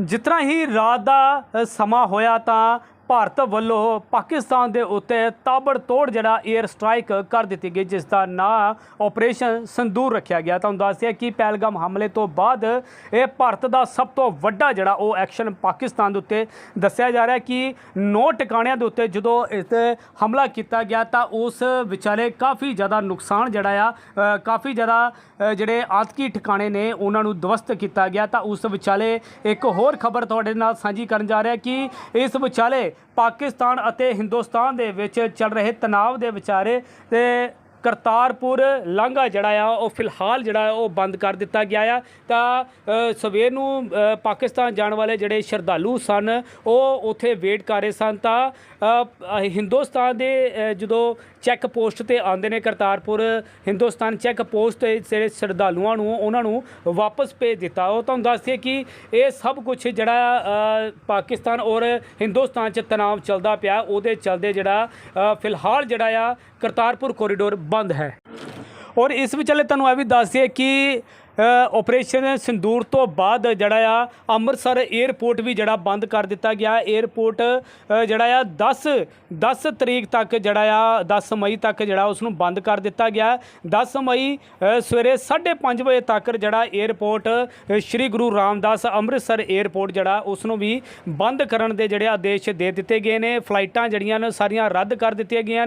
ਜਿਸ ਤਰ੍ਹਾਂ ਹੀ ਰਾਤ ਦਾ ਸਮਾਂ ਹੋਇਆ ਤਾਂ ਭਾਰਤ ਵੱਲੋਂ ਪਾਕਿਸਤਾਨ ਦੇ ਉੱਤੇ ਤਾਬੜਤੋੜ ਜਿਹੜਾ 에ਅਰ ਸਟ੍ਰਾਈਕ ਕਰ ਦਿੱਤੀ ਗਈ, ਜਿਸ ਦਾ ਨਾਂ ਆਪਰੇਸ਼ਨ ਸੰਦੂਰ ਰੱਖਿਆ ਗਿਆ। ਤੁਹਾਨੂੰ ਦੱਸਿਆ ਕਿ ਪਹਿਲਗਾਮ ਹਮਲੇ ਤੋਂ ਬਾਅਦ ਇਹ ਭਾਰਤ ਦਾ ਸਭ ਤੋਂ ਵੱਡਾ ਜਿਹੜਾ ਉਹ ਐਕਸ਼ਨ ਪਾਕਿਸਤਾਨ ਦੇ ਉੱਤੇ ਦੱਸਿਆ ਜਾ ਰਿਹਾ ਕਿ ਨੌ ਟਿਕਾਣਿਆਂ ਦੇ ਉੱਤੇ ਜਦੋਂ ਇਸ ਤੇ ਹਮਲਾ ਕੀਤਾ ਗਿਆ, ਤਾਂ ਉਸ ਵਿਚਾਲੇ ਕਾਫੀ ਜ਼ਿਆਦਾ ਨੁਕਸਾਨ ਜਿਹੜਾ ਆ ਕਾਫੀ ਜ਼ਿਆਦਾ ਜਿਹੜੇ ਆਤਕੀ ਠਿਕਾਣੇ ਨੇ, ਉਹਨਾਂ ਨੂੰ ਦਵਸਤ ਕੀਤਾ ਗਿਆ। ਤਾਂ ਉਸ ਵਿਚਾਲੇ ਇੱਕ ਹੋਰ ਖਬਰ ਤੁਹਾਡੇ ਨਾਲ ਸਾਂਝੀ ਕਰਨ ਜਾ ਰਿਹਾ ਕਿ ਇਸ ਵਿਚਾਲੇ ਪਾਕਿਸਤਾਨ ਅਤੇ ਹਿੰਦੁਸਤਾਨ ਦੇ ਵਿੱਚ ਚੱਲ ਰਹੇ ਤਣਾਅ ਦੇ ਵਿਚਾਰੇ ਤੇ ਕਰਤਾਰਪੁਰ ਲਾਂਘਾ ਜਿਹੜਾ ਆ, ਉਹ ਫਿਲਹਾਲ ਜਿਹੜਾ ਉਹ ਬੰਦ ਕਰ ਦਿੱਤਾ ਗਿਆ ਆ। ਤਾਂ ਸਵੇਰ ਨੂੰ ਪਾਕਿਸਤਾਨ ਜਾਣ ਵਾਲੇ ਜਿਹੜੇ ਸ਼ਰਧਾਲੂ ਸਨ, ਉਹ ਉੱਥੇ ਵੇਟ ਕਰ ਰਹੇ ਸਨ। ਤਾਂ ਹਿੰਦੁਸਤਾਨ ਦੇ ਜਦੋਂ ਚੈੱਕ ਪੋਸਟ ਤੇ ਆਉਂਦੇ ਨੇ ਕਰਤਾਰਪੁਰ, ਹਿੰਦੁਸਤਾਨ ਚੈੱਕ ਪੋਸਟ ਤੇ ਜਿਹੜੇ ਸ਼ਰਧਾਲੂਆਂ ਨੂੰ, ਉਹਨਾਂ ਨੂੰ ਵਾਪਸ ਭੇਜ ਦਿੱਤਾ। ਉਹ ਤੁਹਾਨੂੰ ਦੱਸਦੇ ਕਿ ਇਹ ਸਭ ਕੁਝ ਜਿਹੜਾ ਪਾਕਿਸਤਾਨ ਔਰ ਹਿੰਦੁਸਤਾਨ 'ਚ ਤਣਾਅ ਚੱਲਦਾ ਪਿਆ। ਉਹਦੇ ਚੱਲਦੇ ਜਿਹੜਾ ਫਿਲਹਾਲ ਜਿਹੜਾ ਆ, ਕਰਤਾਰਪੁਰ ਕੋਰੀਡੋਰ ਬੰਦ ਹੈ। ਔਰ ਇਸ ਵਿਚਲੇ ਤੁਹਾਨੂੰ ਇਹ ਵੀ ਦੱਸ ਦਈਏ ਕਿ ਆਪਰੇਸ਼ਨ ਸੰਦੂਰ ਤੋਂ ਬਾਅਦ ਜਿਹੜਾ ਆ, ਅੰਮ੍ਰਿਤਸਰ 에ਅਰਪੋਰਟ ਵੀ ਜਿਹੜਾ ਬੰਦ ਕਰ ਦਿੱਤਾ ਗਿਆ। 에ਅਰਪੋਰਟ ਜਿਹੜਾ ਆ 10 10 ਤਰੀਕ ਤੱਕ ਜਿਹੜਾ ਆ 10 ਮਈ ਤੱਕ ਜਿਹੜਾ ਉਸ ਨੂੰ ਬੰਦ ਕਰ ਦਿੱਤਾ ਗਿਆ। 10 ਮਈ ਸਵੇਰੇ 5:30 ਵਜੇ ਤੱਕ ਜਿਹੜਾ 에ਅਰਪੋਰਟ ਸ੍ਰੀ ਗੁਰੂ ਰਾਮਦਾਸ ਅੰਮ੍ਰਿਤਸਰ 에ਅਰਪੋਰਟ ਜਿਹੜਾ ਉਸ ਨੂੰ ਵੀ ਬੰਦ ਕਰਨ ਦੇ ਜਿਹੜੇ ਆਦੇਸ਼ ਦੇ ਦਿੱਤੇ ਗਏ ਨੇ। ਫਲਾਈਟਾਂ ਜਿਹੜੀਆਂ ਨੇ ਸਾਰੀਆਂ ਰੱਦ ਕਰ ਦਿੱਤੀਆਂ ਗਈਆਂ ਨੇ।